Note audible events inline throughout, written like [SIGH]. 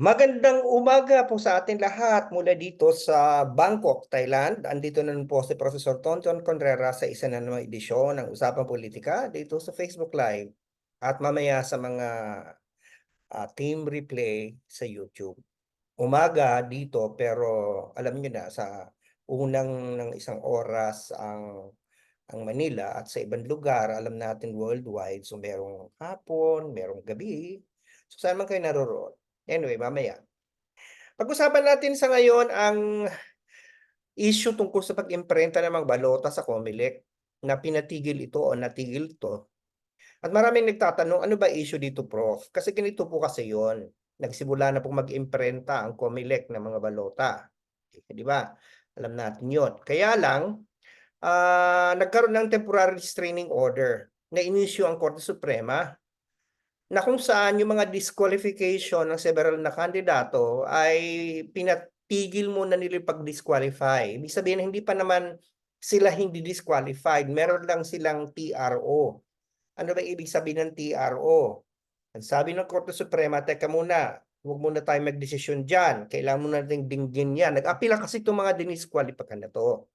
Magandang umaga po sa ating lahat mula dito sa Bangkok, Thailand. Andito na po si Professor Tonton Contreras sa isa na namang edisyon ng Usapang Politika dito sa Facebook Live at mamaya sa mga ah, team replay sa YouTube. Umaga dito pero alam niyo na sa unang ng isang oras ang ang Manila at sa ibang lugar alam natin worldwide so merong hapon, merong gabi. So saan man kayo naroroon. Anyway, mamaya. Pag-usapan natin sa ngayon ang issue tungkol sa pag-imprenta ng mga balota sa COMELEC na pinatigil ito o natigil ito. At maraming nagtatanong, ano ba issue dito, Prof? Kasi ganito po kasi yon. Nagsimula na pong mag-imprenta ang COMELEC ng mga balota. Eh, Di ba? Alam natin yon. Kaya lang, ah, nagkaroon ng temporary restraining order na inisyu ang Korte Suprema na kung saan yung mga disqualification ng several na kandidato ay pinatigil muna nila pag-disqualify. Ibig sabihin, hindi pa naman sila hindi disqualified. Meron lang silang TRO. Ano ba ibig sabihin ng TRO? Ang sabi ng Korte Suprema, teka muna, huwag muna tayo magdesisyon dyan. Kailangan muna natin dinggin yan. Nag-apila kasi itong mga dinisqualified na to.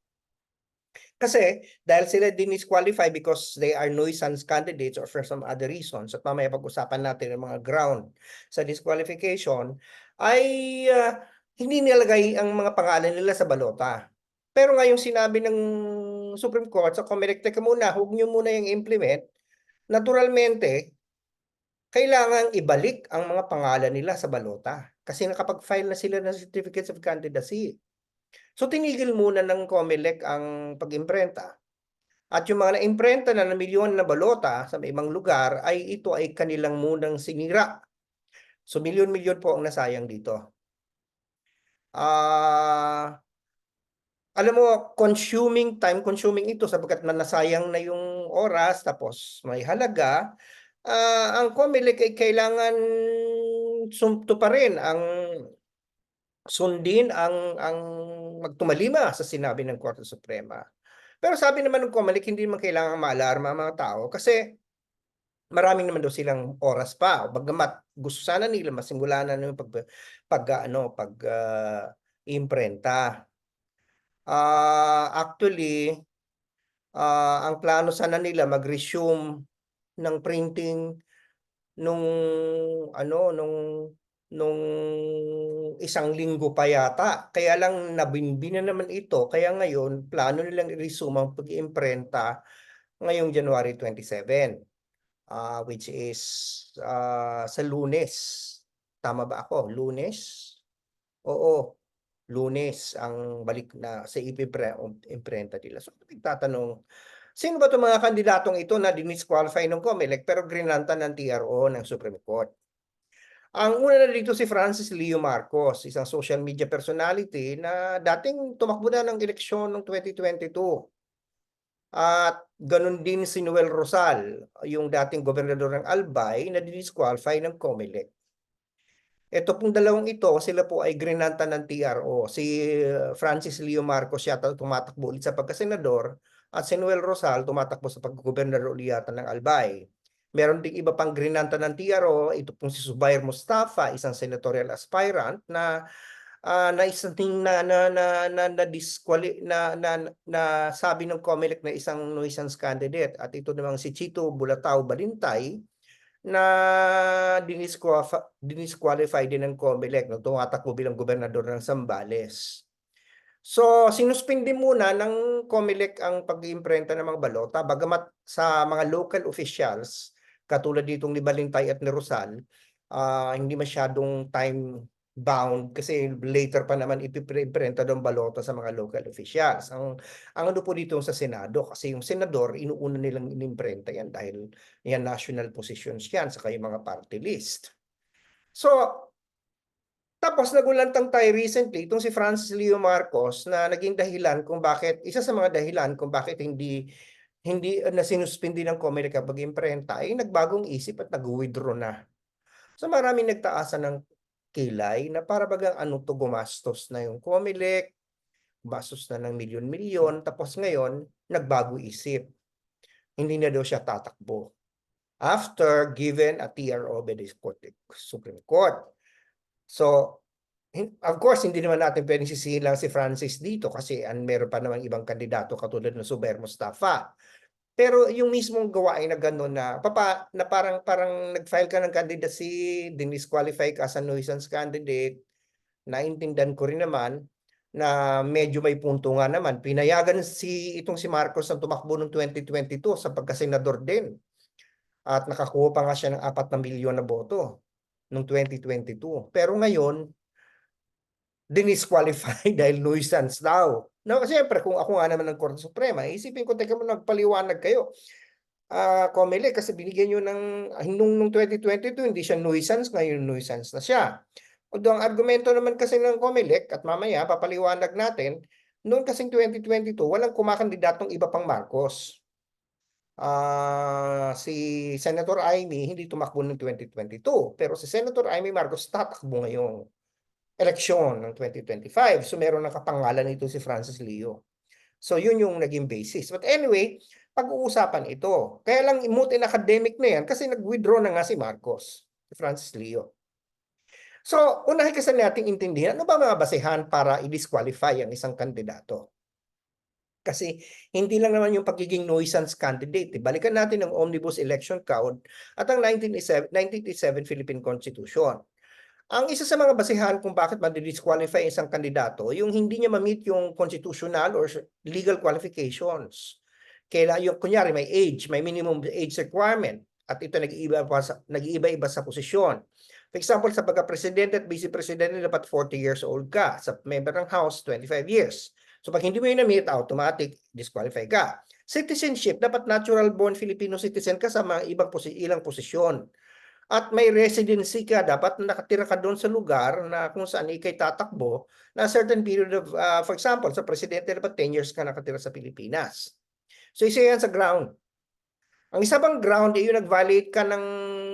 Kasi dahil sila dinisqualify because they are nuisance candidates or for some other reasons at mamaya pag-usapan natin ang mga ground sa disqualification ay ah, hindi nilagay ang mga pangalan nila sa balota. Pero ngayong sinabi ng Supreme Court sa Comelec, teka muna, huwag niyo muna yung implement. Naturalmente, kailangan ibalik ang mga pangalan nila sa balota kasi nakapag-file na sila ng certificates of candidacy. So tinigil muna ng COMELEC ang pag-imprenta. At yung mga na-imprenta na ng milyon na balota sa ibang lugar ay ito ay kanilang munang sinira. So milyon-milyon po ang nasayang dito. Ah, alam mo, consuming, time consuming ito sapagkat na nasayang na yung oras tapos may halaga. Ah, ang COMELEC ay kailangan sumto pa rin ang sundin ang ang magtumalima sa sinabi ng Korte Suprema. Pero sabi naman ng COMELEC, hindi naman kailangan maalarma ang mga tao kasi maraming naman daw silang oras pa. Bagamat gusto sana nila masimula na ng pag, pag ano, pag ah, imprenta. Ah, actually, ah, ang plano sana nila mag-resume ng printing nung ano nung nung isang linggo pa yata. Kaya lang nabinbin na naman ito. Kaya ngayon, plano nilang i-resume ang pag-imprenta ngayong January 27, ah, which is ah, sa lunes. Tama ba ako? Lunes? Oo, lunes ang balik na sa ipipre-imprenta nila. So, nagtatanong, sino ba itong mga kandidatong ito na dinisqualify ng COMELEC pero grinanta ng TRO ng Supreme Court? Ang una na dito si Francis Leo Marcos, isang social media personality na dating tumakbo na ng eleksyon ng 2022. At ganun din si Noel Rosal, yung dating gobernador ng Albay na dinisqualify ng COMELEC. Ito pong dalawang ito, sila po ay grinanta ng TRO. Si uh, Francis Leo Marcos yata tumatakbo ulit sa pagkasenador at si Noel Rosal tumatakbo sa paggobernador ulit yata ng Albay. Meron ding iba pang grinanta ng TRO, ito pong si Zubair Mustafa, isang senatorial aspirant na ah, na isang na na na na na, disquali, na, na na sabi ng COMELEC na isang nuisance candidate at ito namang si Chito Bulatao Balintay na dinisqualify, dinisqualify din ng COMELEC nung tumatakbo bilang gobernador ng Zambales. So, sinuspindi muna ng COMELEC ang pag-iimprenta ng mga balota bagamat sa mga local officials katulad ditong ni Balintay at ni Rosal, ah, hindi masyadong time bound kasi later pa naman ipiprenta ng balota sa mga local officials. Ang ang ano po dito sa Senado kasi yung senador inuuna nilang inimprenta yan dahil yan national positions yan sa kayong mga party list. So, tapos nagulantang tayo recently itong si Francis Leo Marcos na naging dahilan kung bakit isa sa mga dahilan kung bakit hindi hindi na sinuspindi ng COMELEC kapag imprenta ay nagbagong isip at nag-withdraw na. So maraming nagtaasan ng kilay na para bagang ano to gumastos na yung COMELEC, bastos na ng milyon-milyon, tapos ngayon, nagbago isip. Hindi na daw siya tatakbo. After given a TRO by the Supreme Court. So, of course hindi naman natin puwedeng sisihin lang si Francis dito kasi an meron pa namang ibang kandidato katulad ng Suber Mustafa. Pero yung mismong gawain na gano'n na papa na parang parang nag-file ka ng candidacy, dinisqualify ka as a nuisance candidate, naintindihan ko rin naman na medyo may punto nga naman. Pinayagan si itong si Marcos na tumakbo noong 2022 sa pagkasenador din. At nakakuha pa nga siya ng 4 na milyon na boto noong 2022. Pero ngayon, dinisqualify [LAUGHS] dahil nuisance daw. No, siyempre kung ako nga naman ng Korte Suprema, isipin ko, teka mo nagpaliwanag kayo. Ah, COMELEC kasi binigyan niyo ng nung nung 2022 hindi siya nuisance, ngayon nuisance na siya. Although ang argumento naman kasi ng COMELEC at mamaya papaliwanag natin, noon kasing 2022 walang kumakandidatong iba pang Marcos. Ah, si Senator Amy hindi tumakbo noong 2022, pero si Senator Amy Marcos tatakbo ngayong eleksyon ng 2025. So meron ng kapangalan nito si Francis Leo. So yun yung naging basis. But anyway, pag-uusapan ito. Kaya lang moot in academic na yan kasi nag-withdraw na nga si Marcos, si Francis Leo. So, unahin kasi nating intindihan ano ba mga basehan para i-disqualify ang isang kandidato. Kasi hindi lang naman yung pagiging nuisance candidate. Balikan natin ang Omnibus Election Code at ang 1987, 1987 Philippine Constitution. Ang isa sa mga basehan kung bakit ma-disqualify isang kandidato, yung hindi niya ma-meet yung constitutional or legal qualifications. Kailan yung kunyari may age, may minimum age requirement at ito nag-iiba sa nag-iiba-iba sa posisyon. For example, sa pagka-presidente at vice presidente dapat 40 years old ka, sa member ng House 25 years. So pag hindi mo yun na-meet, automatic disqualify ka. Citizenship, dapat natural born Filipino citizen ka sa mga ibang posi ilang posisyon. At may residency ka, dapat nakatira ka doon sa lugar na kung saan ikay tatakbo na certain period of, uh, for example, sa presidente dapat 10 years ka nakatira sa Pilipinas. So isa yan sa ground. Ang isa bang ground ay yung nag-violate ka ng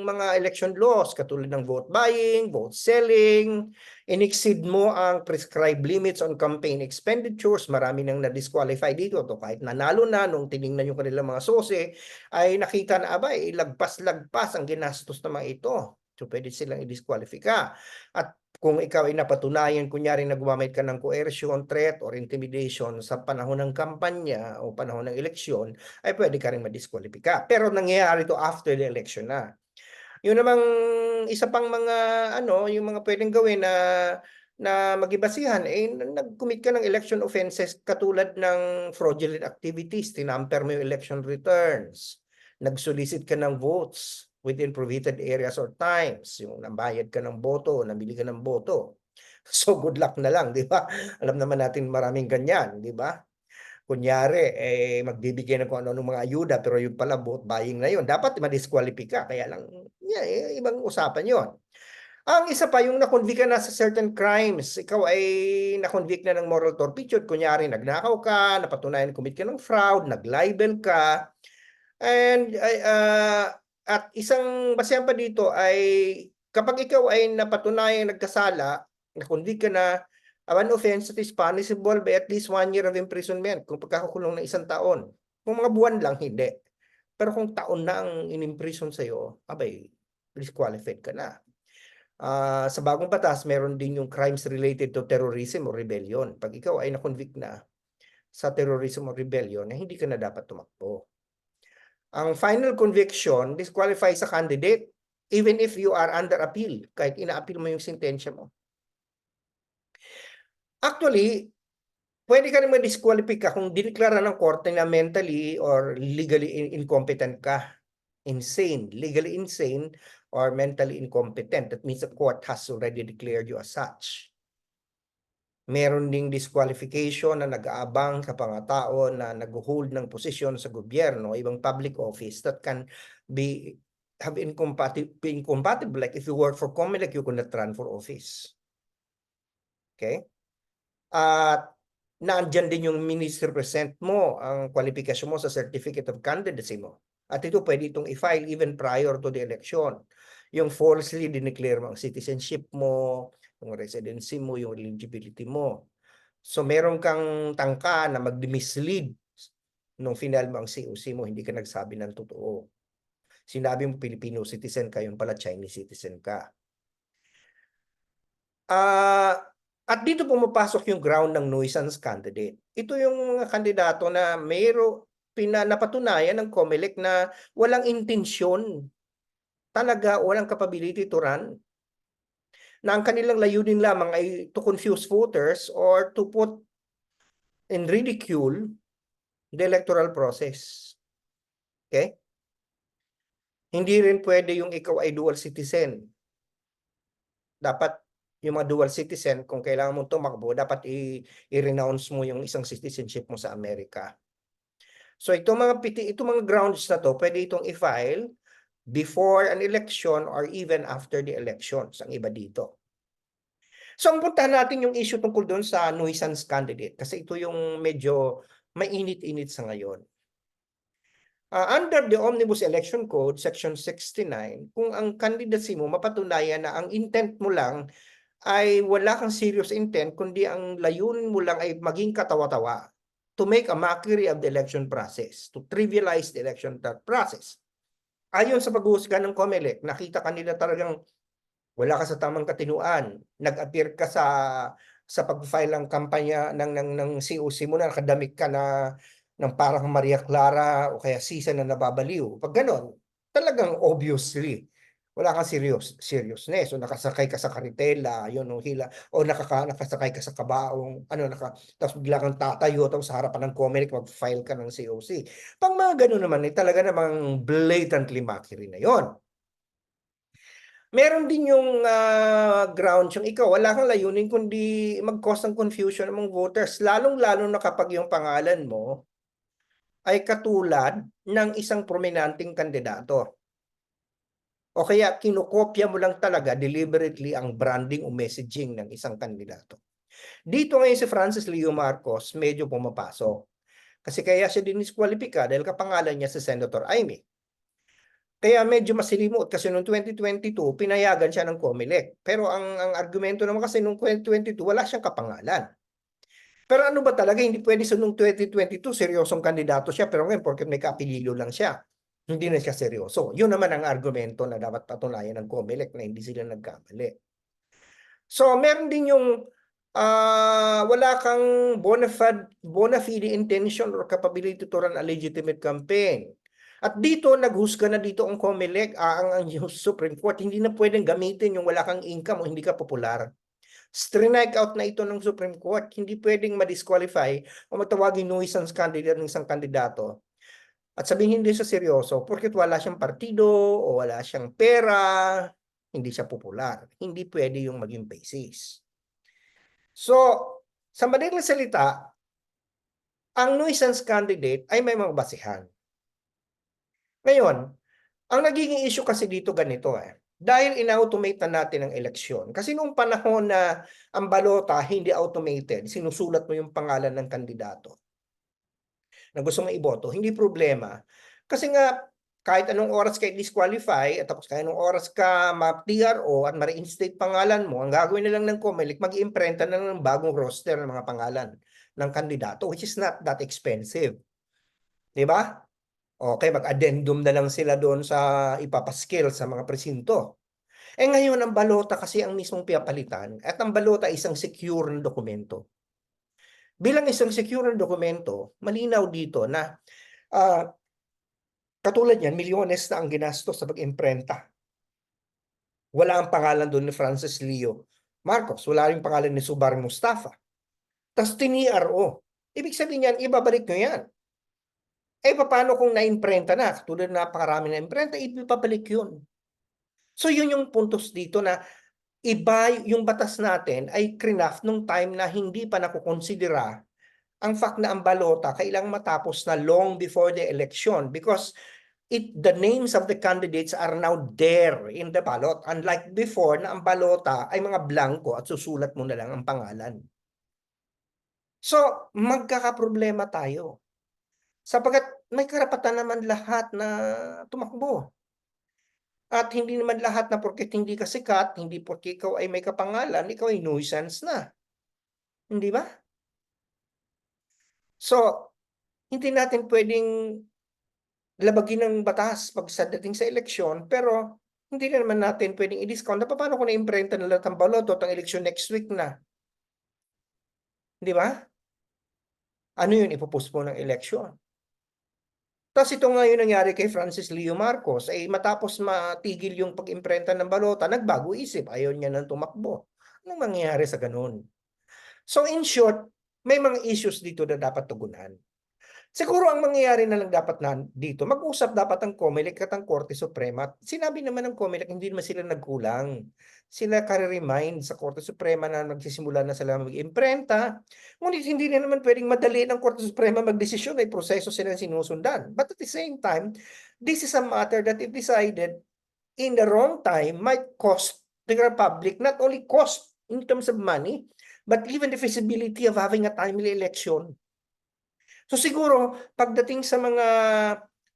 mga election laws katulad ng vote buying, vote selling, inexceed mo ang prescribed limits on campaign expenditures, marami nang na-disqualify dito to kahit nanalo na nung tiningnan yung kanilang mga sose ay nakita na abay lagpas-lagpas ang ginastos ng mga ito. So pwede silang i-disqualify ka. At kung ikaw ay napatunayan, kunyari na gumamit ka ng coercion, threat, or intimidation sa panahon ng kampanya o panahon ng eleksyon, ay pwede ka rin madiskwalipika. Pero nangyayari to after the election na. Yun namang isa pang mga ano, yung mga pwedeng gawin na na magibasihan eh nag-commit ka ng election offenses katulad ng fraudulent activities, tinamper mo yung election returns, nag-solicit ka ng votes, within prohibited areas or times, yung nambayad ka ng boto, nabili ka ng boto. [LAUGHS] So good luck na lang, di ba? Alam naman natin maraming ganyan, di ba? Kunyari, eh, magbibigay ng kung ano ng mga ayuda, pero yung pala vote buying na yun. Dapat ma-disqualify kaya lang, yeah, eh, ibang usapan yon. Ang isa pa, yung na-convict ka na sa certain crimes, ikaw ay na-convict na ng moral turpitude, kunyari nagnakaw ka, napatunayan commit ka ng fraud, nag-libel ka, and uh, at isang basehan pa dito ay kapag ikaw ay napatunayan nagkasala, na-convict ka na, one offense that is punishable by at least one year of imprisonment kung pagkakakulong ng isang taon. Kung mga buwan lang, hindi. Pero kung taon na ang in-imprison sa'yo, abay, disqualified ka na. Uh, sa bagong batas, meron din yung crimes related to terrorism or rebellion. Pag ikaw ay na-convict na sa terrorism or rebellion, eh, hindi ka na dapat tumakbo ang final conviction disqualifies sa candidate even if you are under appeal, kahit ina-appeal mo yung sentensya mo. Actually, pwede ka naman disqualify ka kung diniklara ng korte na mentally or legally incompetent ka. Insane, legally insane or mentally incompetent. That means the court has already declared you as such meron ding disqualification na nag-aabang sa mga tao na nag-hold ng posisyon sa gobyerno, ibang public office that can be have incompatible, incompatible. Like if you work for COMELEC, you cannot run for office. Okay? At naandyan din yung minister present mo, ang kwalifikasyon mo sa certificate of candidacy mo. At ito pwede itong i-file even prior to the election. Yung falsely dineclare mo ang citizenship mo, yung residency mo, yung eligibility mo. So meron kang tangka na mag-mislead nung final mo ang COC mo, hindi ka nagsabi ng totoo. Sinabi mo Filipino citizen ka, yung pala Chinese citizen ka. Ah, at dito pumapasok yung ground ng nuisance candidate. Ito yung mga kandidato na mayro pina napatunayan ng COMELEC na walang intensyon, talaga walang capability to run. Na ang kanilang layunin lamang ay to confuse voters or to put in ridicule the electoral process. Okay? Hindi rin pwede yung ikaw ay dual citizen. Dapat yung mga dual citizen, kung kailangan mong tumakbo, dapat i-renounce mo yung isang citizenship mo sa Amerika. So itong mga piti, itong mga grounds na to, pwede itong i-file before an election or even after the elections, ang iba dito. So ang puntahan natin yung issue tungkol doon sa nuisance candidate kasi ito yung medyo mainit-init sa ngayon. Ah, under the Omnibus Election Code, Section 69, kung ang candidacy mo mapatunayan na ang intent mo lang ay wala kang serious intent, kundi ang layunin mo lang ay maging katawa-tawa to make a mockery of the election process, to trivialize the election process. Ayon sa pag-uusga ng COMELEC, nakita kanila talagang wala ka sa tamang katinuan, nag-appear ka sa sa pag-file ng kampanya ng ng ng COC mo na nakadamit ka na ng parang Maria Clara o kaya Sisa na nababaliw. Pag ganon, talagang obviously wala kang serious seriousness o nakasakay ka sa karitela, yun o hila o nakaka, nakasakay ka sa kabaong ano naka tapos bigla kang tatayo tapos sa harapan ng COMELEC mag-file ka ng COC. Pang mga ganun naman eh, talaga namang blatantly mockery na yon. Meron din yung ah, grounds yung ikaw, wala kang layunin kundi mag-cause ng confusion among voters, lalong-lalo na kapag yung pangalan mo ay katulad ng isang prominenteng kandidato. O kaya kinokopya mo lang talaga deliberately ang branding o messaging ng isang kandidato. Dito ngayon si Francis Leo Marcos medyo pumapasok. Kasi kaya siya diniskwalipika dahil kapangalan niya si Senator Amy. Kaya medyo masilimot kasi noong 2022 pinayagan siya ng COMELEC. Pero ang ang argumento naman kasi noong 2022 wala siyang kapangalan. Pero ano ba talaga hindi pwede sa noong 2022 seryosong kandidato siya pero ngayon porque may kapililo lang siya. Hindi na siya seryoso. Yun naman ang argumento na dapat patunayan ng COMELEC na hindi sila nagkamali. So meron din yung ah wala kang bona fide, bona fide intention or capability to run a legitimate campaign. At dito, naghusga na dito ang COMELEC, ang, ang Supreme Court, hindi na pwedeng gamitin yung wala kang income o hindi ka popular. Strike out na ito ng Supreme Court, hindi pwedeng ma-disqualify o matawagin nuisance candidate ng isang kandidato. At sabihin hindi siya seryoso porque wala siyang partido o wala siyang pera, hindi siya popular. Hindi pwede yung maging basis. So, sa madaling salita, ang nuisance candidate ay may mga basihan. Ngayon, ang nagiging issue kasi dito ganito eh. Dahil in-automate na natin ang eleksyon. Kasi nung panahon na ang balota hindi automated, sinusulat mo yung pangalan ng kandidato na gusto mong iboto, hindi problema. Kasi nga, kahit anong oras ka disqualify at tapos kahit anong oras ka ma-PRO at ma-reinstate pangalan mo, ang gagawin na lang ng COMELEC, mag-imprenta na ng bagong roster ng mga pangalan ng kandidato, which is not that expensive. Di ba? Okay, mag-addendum na lang sila doon sa ipapaskill sa mga presinto. Eh ngayon, ang balota kasi ang mismong pinapalitan at ang balota isang secure na dokumento. Bilang isang secure na dokumento, malinaw dito na ah, katulad yan, milyones na ang ginastos sa pag-imprenta. Wala ang pangalan doon ni Francis Leo Marcos, wala rin pangalan ni Subar Mustafa. Tapos tini-RO. Ibig sabihin yan, ibabalik nyo yan. Eh, paano kung na-imprenta na? Tulad na napakarami na imprenta, ipapabalik yun. So, yun yung puntos dito na iba yung batas natin ay craft nung time na hindi pa nakukonsidera ang fact na ang balota kailang matapos na long before the election because it the names of the candidates are now there in the ballot unlike before na ang balota ay mga blanco at susulat mo na lang ang pangalan. So, magkakaproblema tayo sapagkat may karapatan naman lahat na tumakbo. At hindi naman lahat na porket hindi ka sikat, hindi porket ikaw ay may kapangalan, ikaw ay nuisance na. Hindi ba? So, hindi natin pwedeng labagin ng batas pag sa sa eleksyon, pero Hindi na naman natin puwedeng i-discount na papaano kung naimprenta na lahat ang baloto at ang eleksyon next week na? 'Di ba? Ano yun, ipo-postpone ang eleksyon. Tas ito nga yung nangyari kay Francis Leo Marcos, eh, matapos matigil yung pag-imprenta ng balota, nagbago isip, ayaw niya ng tumakbo. Anong mangyayari sa gano'n? So in short, may mga issues dito na dapat tugunan. Siguro ang mangyayari na lang dapat na dito, mag-usap dapat ang COMELEC at ang Korte Suprema. Sinabi naman ng COMELEC, hindi naman sila nagkulang. Sila kare-remind sa Korte Suprema na magsisimula na sila mag-imprenta. Ngunit hindi na naman pwedeng madali ng Korte Suprema magdesisyon, may proseso silang sinusundan. But at the same time, this is a matter that if decided in the wrong time might cost the Republic, not only cost in terms of money, but even the feasibility of having a timely election. So siguro, pagdating sa mga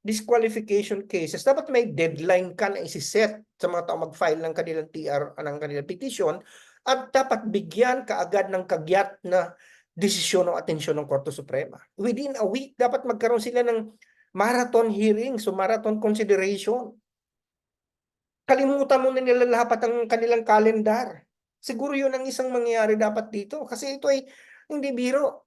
disqualification cases, dapat may deadline ka na isiset sa mga tao mag-file ng kanilang TR, ng kanilang petition, at dapat bigyan kaagad ng kagyat na desisyon o atensyon ng Korte Suprema. Within a week, dapat magkaroon sila ng marathon hearings o marathon consideration. Kalimutan mo na nila lahat ang kanilang kalendar. Siguro yun ang isang mangyayari dapat dito. Kasi ito ay hindi biro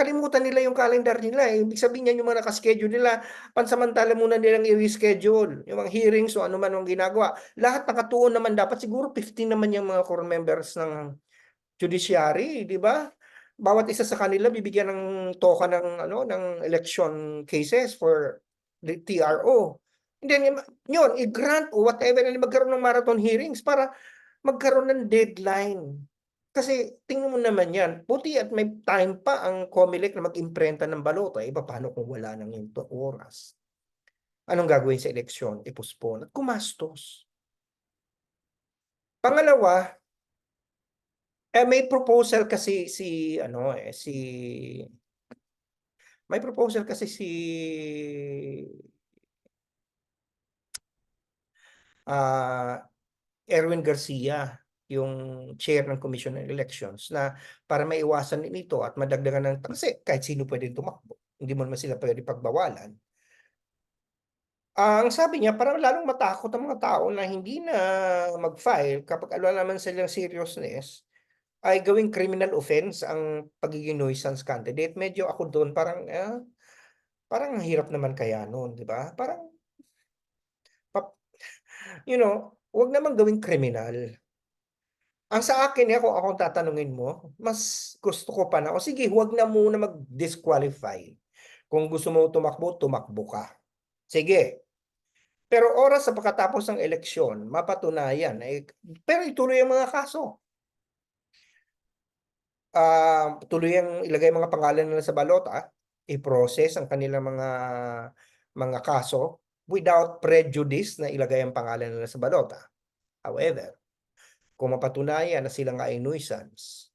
kalimutan nila yung calendar nila, eh. Ibig sabihin niyan yung mga naka-schedule nila, pansamantala muna nilang i-reschedule yung mga hearings o ano man ang ginagawa. Lahat nakatuon naman dapat siguro 15 naman yung mga core members ng judiciary, di ba? Bawat isa sa kanila bibigyan ng toka ng ano ng election cases for the TRO. And then yun, i-grant o whatever na magkaroon ng marathon hearings para magkaroon ng deadline kasi tingnan mo naman yan, buti at may time pa ang COMELEC na mag-imprenta ng balota, eh paano kung wala nang yung oras? Anong gagawin sa eleksyon? I-postpone at kumastos. Pangalawa, eh may proposal kasi si ano eh si may proposal kasi si ah Erwin Garcia yung chair ng Commission on Elections na para maiwasan din ito at madagdagan ng kasi kahit sino pwede tumakbo. Hindi mo naman sila pwede pagbawalan. Ang sabi niya, parang lalong matakot ang mga tao na hindi na mag-file kapag alam naman silang seriousness ay gawing criminal offense ang pagiging nuisance candidate. Medyo ako doon parang eh, parang hirap naman kaya noon, di ba? Parang pap, you know, wag naman gawing criminal. Ang sa akin eh, kung akong tatanungin mo, mas gusto ko pa na, o sige, huwag na muna mag-disqualify. Kung gusto mo tumakbo, tumakbo ka. Sige. Pero oras sa pagkatapos ng eleksyon, mapatunayan, eh, pero ituloy ang mga kaso. Uh, tuloy ang ilagay mga pangalan nila sa balota, i-process ang kanilang mga mga kaso without prejudice na ilagay ang pangalan nila sa balota. However, kung mapatunayan na sila nga ay nuisance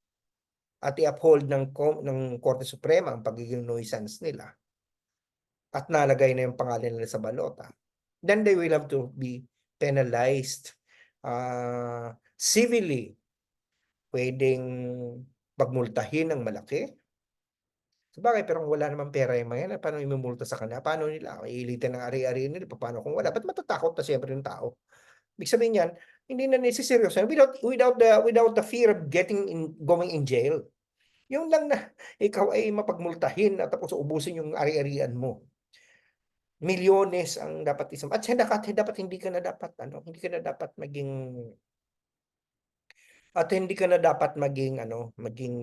at i-uphold ng, ng Korte Suprema ang pagiging nuisance nila at nalagay na yung pangalan nila sa balota, then they will have to be penalized uh, civilly. Pwedeng pagmultahin ng malaki. Sabagay, pero kung wala namang pera yung mga yan, paano imumulta sa kanila? Paano nila? Iilitin ng ari-ari nila? Paano kung wala? Ba't matatakot na siyempre yung tao? Ibig sabihin yan, hindi na nesiseryoso without without the without the fear of getting in going in jail. Yung lang na [LAUGHS] ikaw ay mapagmultahin at tapos ubusin yung ari-arian mo. Milyones ang dapat isang at dapat dapat hindi ka na dapat ano, hindi ka na dapat maging at hindi ka na dapat maging ano, maging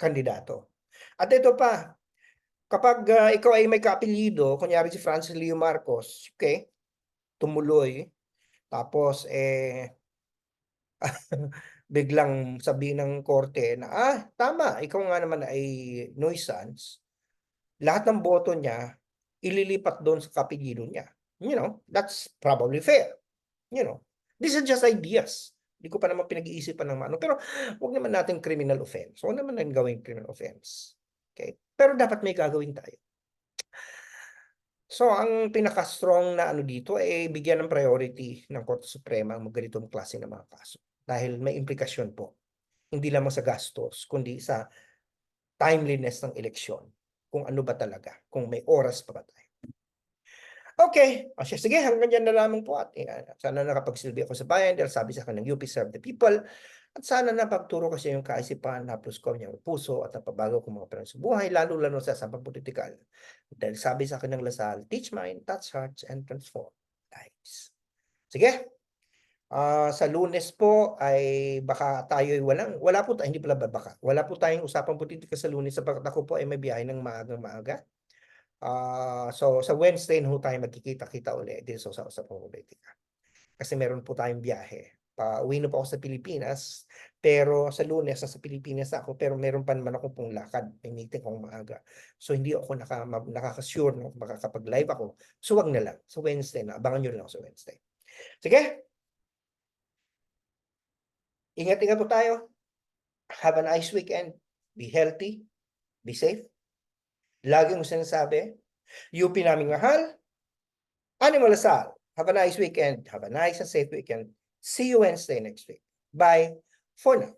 kandidato. At ito pa, kapag uh, ikaw ay may kaapelyido, kunyari si Francis Leo Marcos, okay, tumuloy, tapos eh [LAUGHS] biglang sabihin ng korte na ah tama ikaw nga naman ay nuisance. Lahat ng boto niya ililipat doon sa kapilido niya. You know, that's probably fair. You know, these are just ideas. Hindi ko pa naman pinag-iisipan ng ano. Pero wag naman natin criminal offense. Huwag naman natin gawing criminal offense. Okay? Pero dapat may gagawin tayo. So ang pinaka-strong na ano dito ay eh, bigyan ng priority ng Korte Suprema ang ganitong klase ng mga kaso. Dahil may implikasyon po. Hindi lamang sa gastos, kundi sa timeliness ng eleksyon. Kung ano ba talaga, kung may oras pa ba tayo. Okay, o siya, sige hanggang diyan na lamang po at eh, sana nakapagsilbi ako sa bayan dahil sabi sa akin ng UP Serve the People at sana napagturo ko sa yung kaisipan na plus ko niyang puso at napabago ko mga parang sa buhay lalo-lalo sa sabang politikal. Dahil sabi sa akin ng Lasal, teach mind, touch hearts, and transform lives. Sige, Ah, sa Lunes po ay baka tayo ay walang wala po ta hindi pala ba baka. Wala po tayong usapang politika sa Lunes sapagkat ako po ay may biyahe ng maagang maaga. Ah, so sa Wednesday na ho tayo magkikita-kita ulit din sa usapang politika. Kasi meron po tayong biyahe. Pauwi na po ako sa Pilipinas, pero sa Lunes nasa Pilipinas ako pero meron pa naman ako pong lakad, may meeting akong maaga. So hindi ako naka, nakaka-sure na makakapag-live ako. So wag na lang. Sa Wednesday na. Abangan nyo lang sa Wednesday. Sige, Ingat-ingat po tayo. Have a nice weekend. Be healthy. Be safe. Lagi mo sinasabi, UP naming mahal. Animal Asal. Have a nice weekend. Have a nice and safe weekend. See you Wednesday next week. Bye for now.